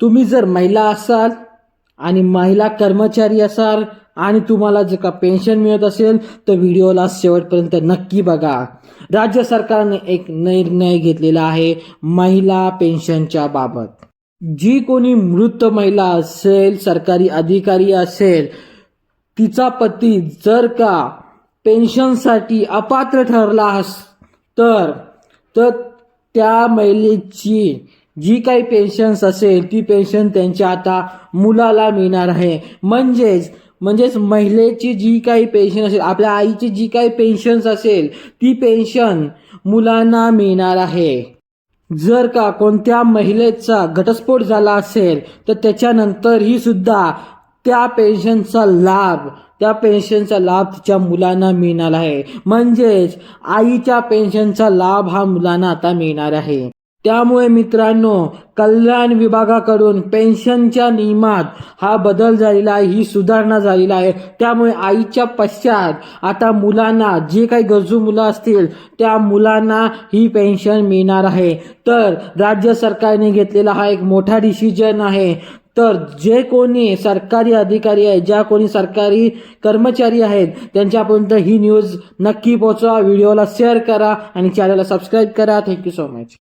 तुम्ही जर महिला असाल आणि महिला कर्मचारी असाल आणि तुम्हाला जर का पेन्शन मिळत असेल तर व्हिडिओला शेवटपर्यंत नक्की बघा. राज्य सरकारने एक निर्णय घेतलेला आहे महिला पेन्शनच्या बाबत. जी कोणी मृत महिला असेल सरकारी अधिकारी असेल तिचा पती जर का पेन्शनसाठी अपात्र ठरला अस तर तर त्या महिलेची जी काही पेन्शन्स असेल ती पेन्शन त्यांच्या आता मुलाला मिळणार आहे. म्हणजेच म्हणजेच महिलेची जी काही पेन्शन असेल आपल्या आईची जी काही पेन्शन्स असेल ती पेन्शन मुलांना मिळणार आहे. जर का कोणत्या महिलेचा घटस्फोट झाला असेल तर त्याच्यानंतरही सुद्धा त्या पेन्शनचा लाभ त्या पेन्शनचा लाभ तिच्या मुलांना मिळणार आहे. म्हणजेच आईच्या पेन्शनचा लाभ हा मुलांना आता मिळणार आहे. त्यामुळे मित्रांनो कल्याण विभागाकडून पेन्शनच्या नियमात हा बदल झालेला आहे ही सुधारणा झालेला आहे. त्यामुळे आईच्या पश्चात आता मुलांना जे काही गरजू मुलं असतील त्या मुलांना ही पेन्शन मिळणार आहे. तर राज्य सरकारने घेतलेला हा एक मोठा डिसिजन आहे. तर जे कोणी सरकारी अधिकारी आहेत ज्या कोणी सरकारी कर्मचारी आहेत त्यांच्यापर्यंत ही न्यूज नक्की पोहोचवा. व्हिडिओला शेअर करा आणि चॅनलला सबस्क्राईब करा. Thank you so much